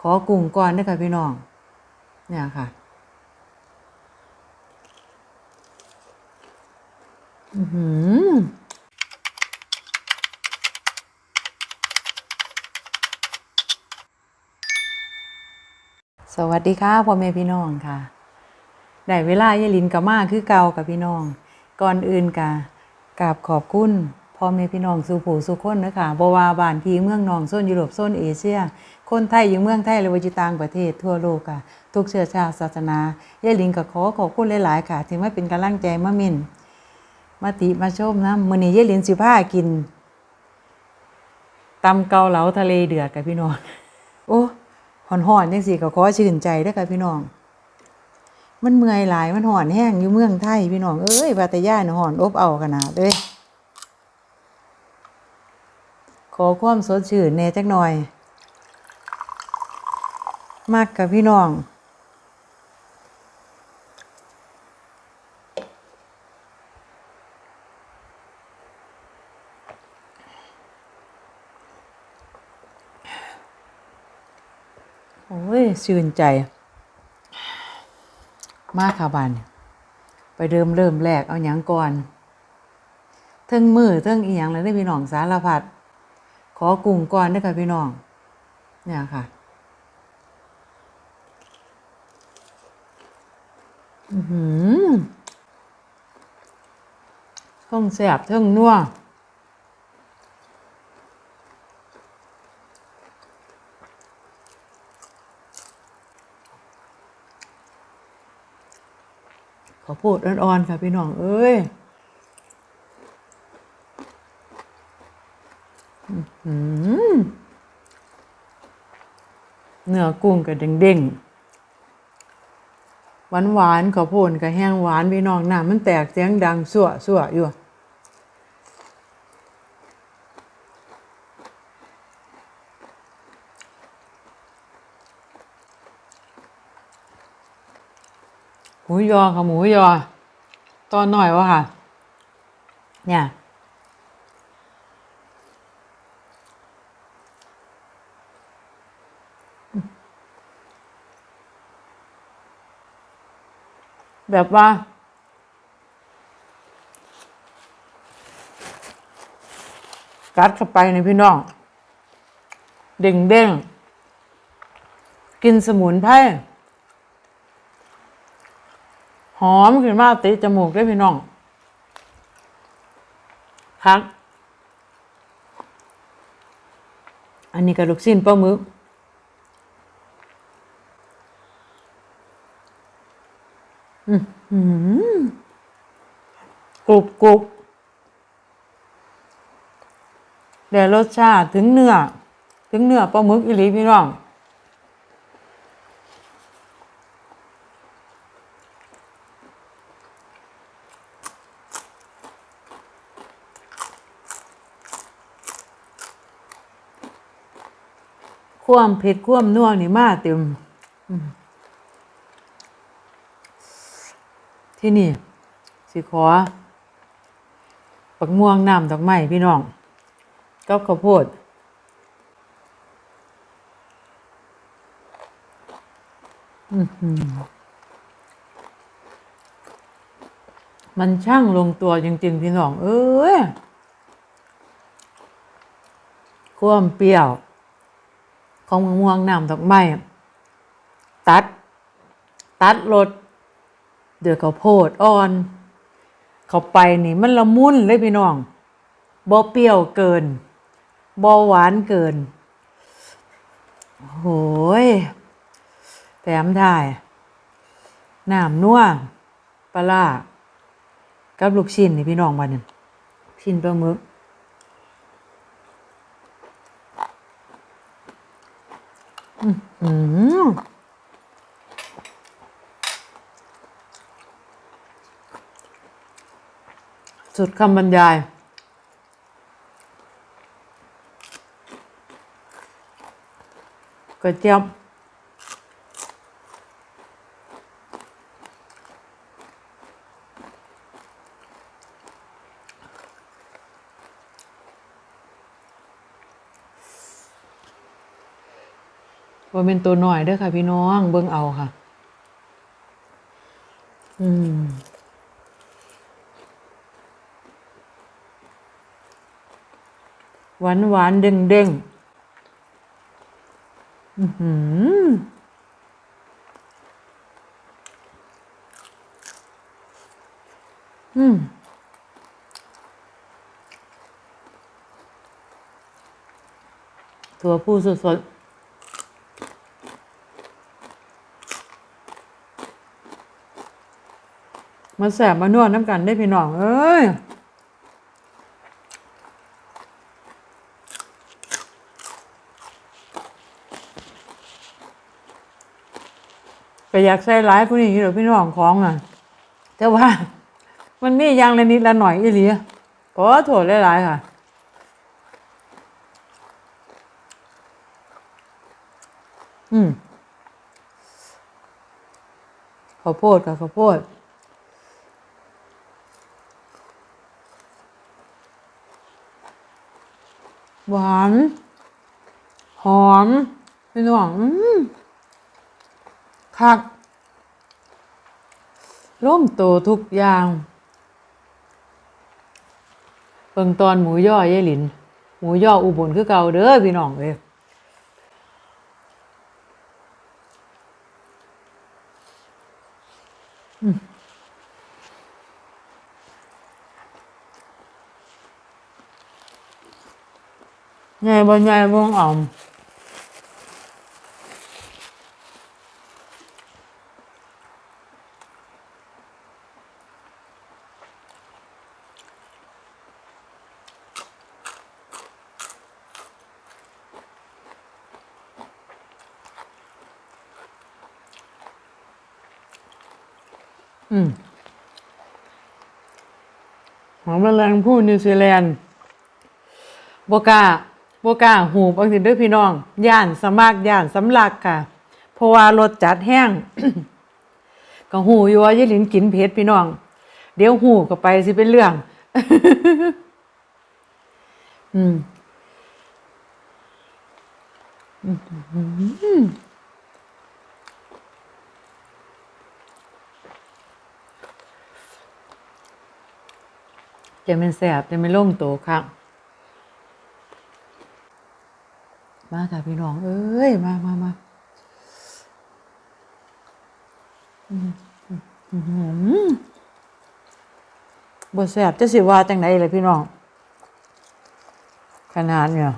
ขอกุ้งก่อนเด้ค่ะพี่น้อง เนี่ยค่ะอือสวัสดีค่ะพ่อแม่พี่น้องค่ะได้เวลายายลินกับมาคือเก่ากับพี่น้อง ก่อนอื่นกะกราบขอบคุณ พ่อแม่พี่น้องสู่ผู้สู่คนนะคะบว่าบ้านพี่เมืองนองโซนยุโรปโซนเอเชีย คนไทยอยู่เมืองไทยและวิจิตางประเทศทั่วโลกค่ะ ทุกเชื้อชาติศาสนายายลินก็ขอขอบคุณหลาย ๆ ค่ะ ที่มาเป็นกำลังใจมามินมาติมาชมนะมื้อนี้ยายลินสิพากินตำเกาเหลาทะเลเดือดกับพี่น้อง โอ้หอนหอนๆจังสิก็ขอชื่นใจเด้อค่ะพี่น้องมันเมื่อยหลายมันหอนแห้งอยู่เมืองไทยพี่น้องเอ้ยพัทยาน่ะหอนอบเอาขนาดเลย ขอความสดชื่นแน่จักหน่อย มากกับพี่น้องโอ้ยชื่นใจ มากค่ะบานไปเริ่มเริ่มแรกเอาหยังก่อนเทิงมือเทิงอีหยังเลยได้พี่น้องสารพัด ขอกุ้งก่อนเด้อค่ะพี่น้อง เนี่ยค่ะอือหือเทิงแสบเทิงนัวขอพูดอ่อนๆค่ะพี่น้อง เอ้ยอื้อหือ เนื้อกุ้งก็เด้งๆ หวานหวานๆข้าวโพดก็แห้งหวานพี่น้องน้ำมันแตกเสียงดังสั่วสั่วๆอยู่หมูยอค่ะหมูยอตอนหน่อยวะค่ะ เนี่ย แบบว่า กัดเข้าไปในพี่น้อง เด้งเด้งกินสมุนไพรหอมขึ้นมาติจมูกได้พี่น้องครับอันนี้กระดูกสิ้นปลาหมึก อือหือ กรุบกรุบแต่รสชาติถึงเนื้อ ถึงเนื้อปลาหมึกอีหลีพี่น้องความเผ็ดความนัวนี่มาเต็มอืม ที่นี่ สิขอปักม่วงน้ำดอกไม้พี่น้องกับข้าวโพดมันช่างลงตัวจริง ๆ พี่น้อง เอ้ยความเปรี้ยว ของมะม่วงน้ำดอกไม้ตัด ตัดรส เดือข้าวโพดอ่อน เข้าไปนี่มันละมุนเลยพี่น้องบ่เปรี้ยวเกินบ่หวานเกินโหยแถมได้น้ำนัวปลากับลูกชิ้นนี่พี่น้องวันนึงชิ้นปลาหมึกอืม สุดคำบรรยาย ก๋วยเตี๋ยวว่าเป็นตัวหน่อยเด้อค่ะพี่น้อง เบิ่งเอาค่ะ อืม หวานหวานเด้งเด้งอือหืออืมตัวผู้สดๆมาแสบมานวดน้ำกันได้พี่น้อง เอ้ย ก็อยากใส่ร้ายผู้นี้อยู่หรอกพี่น้องของอะ แต่ว่า มันมีอย่างละนิดละหน่อยอีหลีขอโทษหลายๆค่ะอืมข้าวโพดกับข้าวโพดหวาน หอมพี่น้องอืม คักร่มโตทุกอย่างเบิ่งตอนหมูย่อยายหลิน หมูย่ออุบลคือเก่าเด้อพี่น้องเอ้ยใหญ่บ่ใหญ่บ่ต้องเอ อืมหอมแมลงผู้นิวซีแลนด์บก้าบก้าหูบางสิเด้วยพี่น้อง ย่านสมักย่านสำลักค่ะ เพราะว่ารสจัดแห้งก็หูอยู่ว่ายายหลินกินเผ็ดพี่น้อง เดี๋ยวหูก็ไปสิเป็นเรื่อง อืม อืม จะเป็นแสบจะไม่ล่งโตครับมาค่ะพี่น้อง เอ้ย มามามาอืมอืมอืมบ่แสบจะสิว่าจังไหนเลยพี่น้อง ขนาดเนี่ย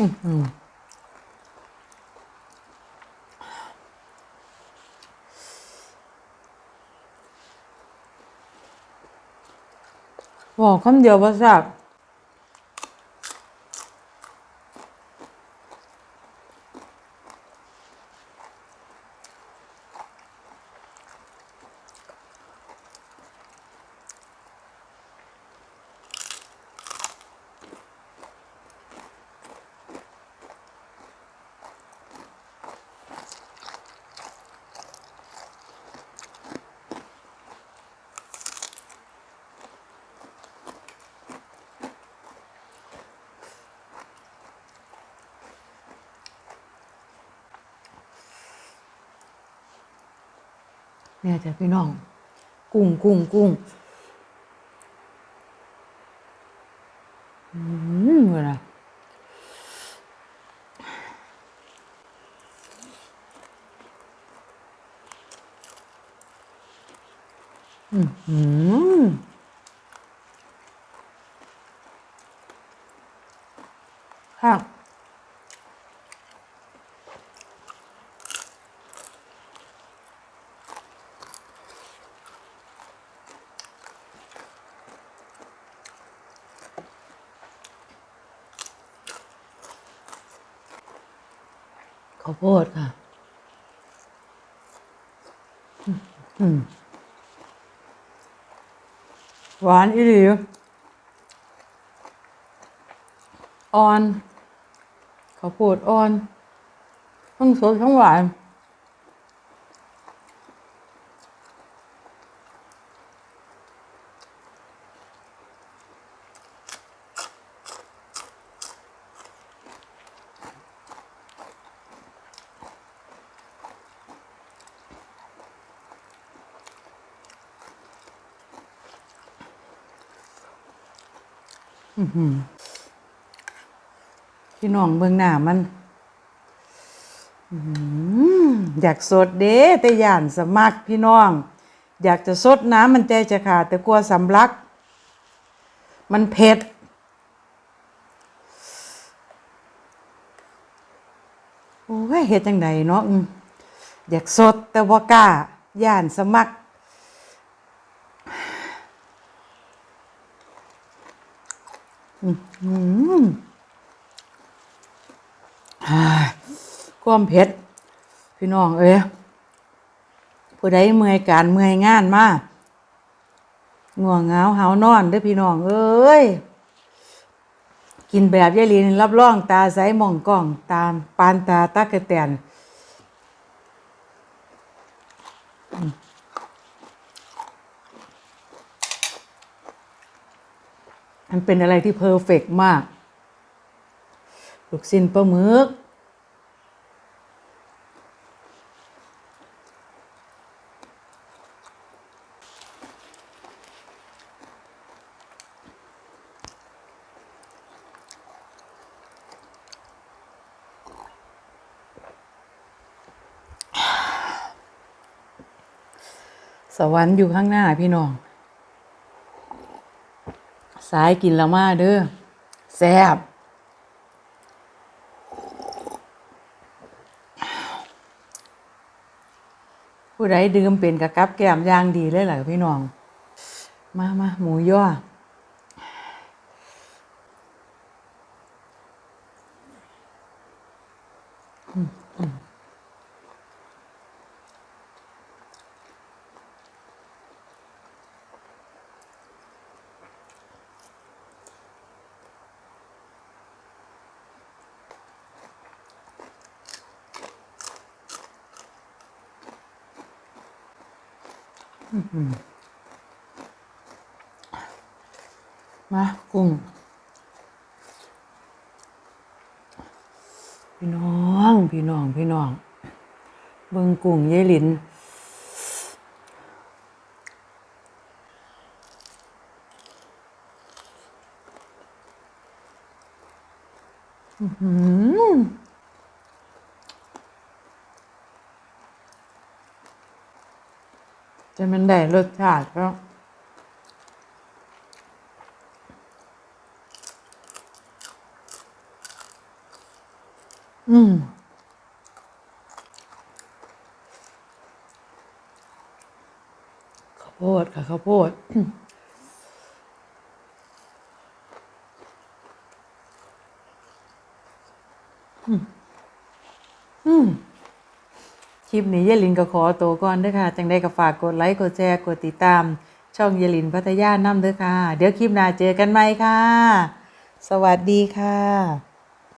บอกคำเดียวว่าแซ่บ เนี่ยจ้ะพี่น้อง กุ้งกุ้งกุ้งอืมเวลาอืมค่ะ โพดค่ะ หวานอีหลีอ่อนข้าวโพดอ่อน ทั้งสดทั้งหวาน พี่น้องเบิ่งหน้ามันอยากสดเด้แต่ย่านสมัครพี่น้อง อยากจะสดน้ำมันใจจะขาดแต่กลัวสำลัก มันเผ็ดโอ้ยเฮ็ดจังไดเนาะอืมอยากสดแต่บ่กล้าย่านสมัคร อืมอ่า ความเผ็ด พี่น้องเอ้ยผู้ใดเมื่อยการเมื่อยงานมาง่วงเงาหาวนอนเด้อพี่น้องเอ้ย กินแบบยายลีนรับรองตาใสมองกล้องตามปานตาตากระแตน มันเป็นอะไรที่เพอร์เฟกต์มาก ลูกชิ้นปลาหมึกสวรรค์อยู่ข้างหน้าพี่น้อง สายกินละมาเด้อแซ่บผู้ใดดื่มเป็นกะกับแก้มย่างดีเลยหล่ะพี่น้อง มามาหมูย่อม มากุ้งพี่น้อง พี่น้อง พี่น้อง เบิงกุ้งยายลินอื้อหือ จะมันได้รสชาติก็อืมข้าวโพดค่ะข้าวโพด อืมอืม คลิปนี้เยลินก็ขอตัวก่อนเด้อค่ะ จังได้ก็ฝากกดไลค์กดแชร์กดติดตาม ช่องเยลินพัทยาน้ำเด้อค่ะ เดี๋ยวคลิปหน้าเจอกันใหม่ค่ะ สวัสดีค่ะ